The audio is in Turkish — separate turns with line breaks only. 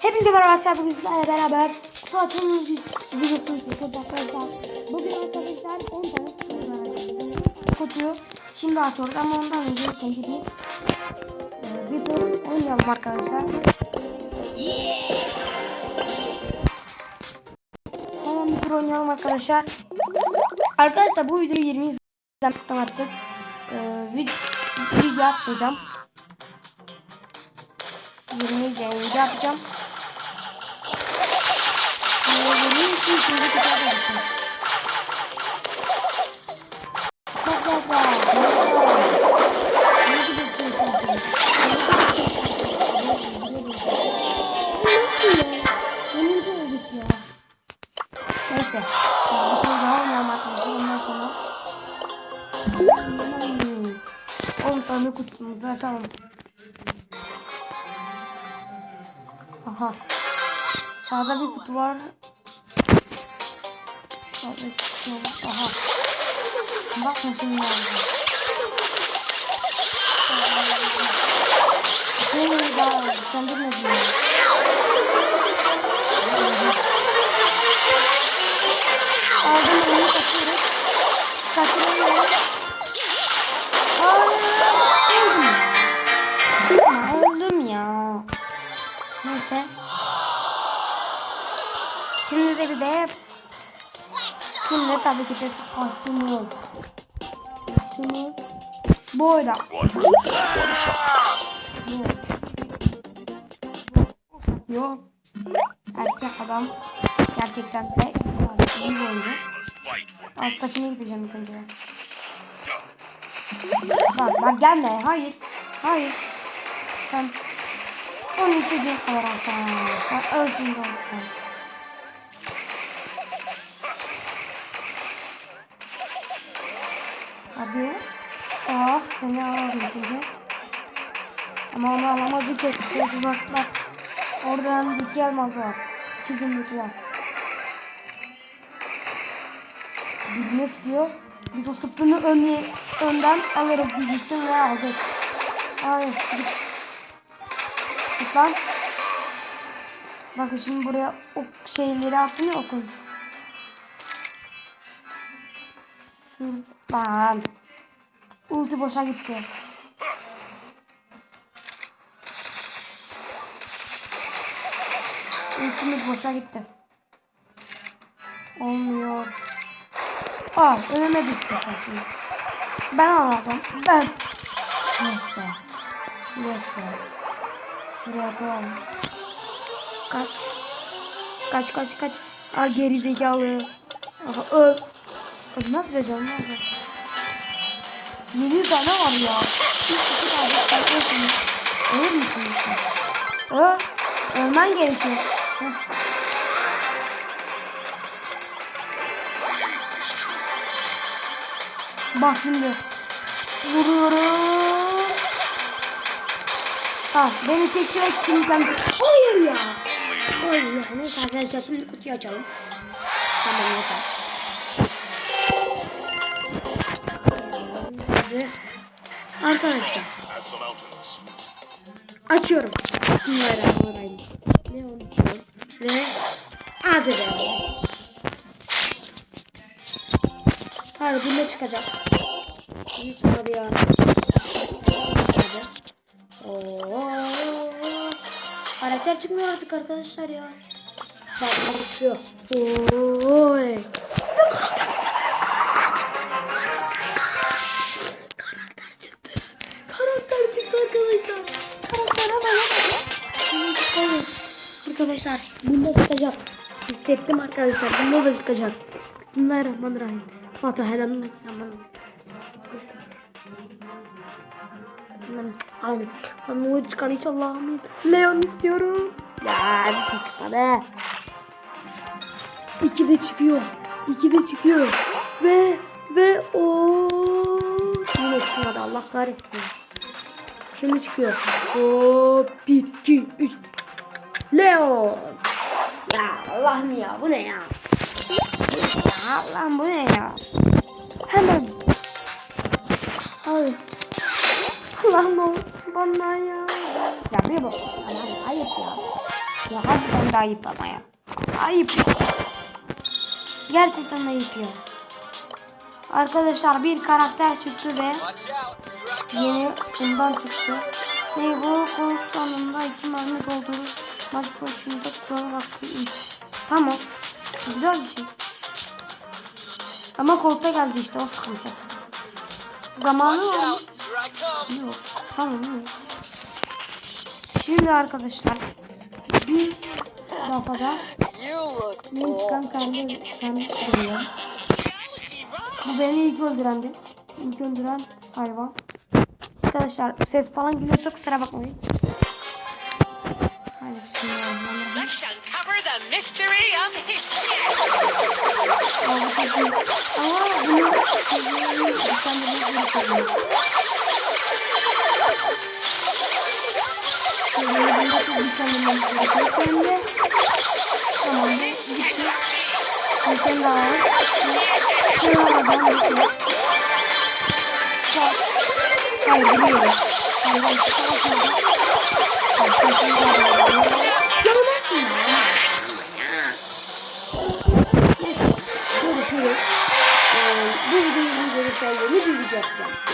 Hepinize merhaba arkadaşlar bugün sizlerle beraber tatil videosunu çekiyoruz arkadaşlar. Bugün arkadaşlar 10 tane kutu var arkadaşlar. Kutuyu şimdi açıyoruz ama ondan önce önce bir bir oynayalım arkadaşlar. Hemen bir oynayalım arkadaşlar. Arkadaşlar bu videoyu 20 izlemekten artık e, video, video atmayacağım. 20 izleyince yapacağım. Benim için şimdi kitap yapacağım. Bak bak bak. Neyse. Bir tur daha oynayalım arkadaşlar. Ondan sonra. 10 tane kutumuzu açalım. Aha. Sağda bir kutu var. Kutu var. Aha. Bakın şimdi oldu. Hey daha söndürmedim ya. Aldım onu kaçıyoruz. Kaçırıyorum. Öldüm. Öldüm ya. Neyse. Şimdi de bir de Şimdi tabii ki de kostümü Kostümü Burada Yok Erkek adam Gerçekten de iyi bir oyuncu Alttakine gideceğim ilk önce. Bak bak gelme. Hayır. Hayır. Sen Onun istediğin kadar alsan ölsün de olsan Hadi. Ah seni alalım şimdi. Ama onu alamadık ya. Bak bak. Oradan iki elmas var. İki gümrük var. Biz ne istiyor? Biz o sıpını ön, önden alırız diyecektim ve aldık. Hayır git. Git lan. Bakın şimdi buraya o şeyleri attım ya okun. Lan. Ulti boşa gitti. Ultimiz boşa gitti. Olmuyor. Aa düştü şimdi. Ben almadım. Ben. Neyse. Neyse. Şuraya koyalım. Kaç. Kaç kaç kaç. Aa geri zekalı. Öl. Öl nasıl vereceğim nasıl? 7 tane var ya. Hiç iki tane ölürsünüz. Ölür müsünüz? Öl. Ölmen gerekiyor. Bak şimdi. Vuruyorum. Ha beni çekmek için ben... Hayır ya. Hayır ya. Neyse arkadaşlar şimdi kutuyu açalım. Tamam yeter. Hadi. Arkadaşlar. Açıyorum. Bismillahirrahmanirrahim. Ne onu Ve hadi be. Hadi bu ne çıkacak? Ne çıkadı ya? Oo. Karakter çıkmıyor artık arkadaşlar ya. Bak çıkıyor. Oy. Karakter arkadaşlar. Bunda tutacak. Hissettim arkadaşlar. Bunda da tutacak. Bismillahirrahmanirrahim. Fatih helal. Amin. Amin. Amin. Çıkar inşallah. Amin. Leon istiyorum. Ya bir tek tane. İki de çıkıyor. İki de çıkıyor. Ve ve o Yine çıkmadı Allah kahretsin. Şimdi çıkıyor. Hop 1 2 3 Leo. Ya Allah'ım ya bu ne ya? Ya Allah'ım bu ne ya? Hemen. Ay. Allah'ım bana ya. Ya bir bak. Ayıp ya. Ya harbiden de ayıp ama ya. Ayıp. Gerçekten ayıp ya. Arkadaşlar bir karakter çıktı ve yeni bundan çıktı. Ve bu konuk sonunda iki mermi doldurur. Maç başında kuran hakkı üç. Tamam. Güzel bir şey. Ama kolta geldi işte o sıkıntı. Zamanı var mı? Yok. Tamam yok. Şimdi arkadaşlar bir kafada yeni çıkan kendi kendi kuruyor. Bu beni ilk öldürendi. İlk öldüren hayvan. Arkadaşlar ses falan geliyorsa kusura bakmayın. Hayır biliyorum. Hayır hayır. Savaşmadım. Bak, digestion.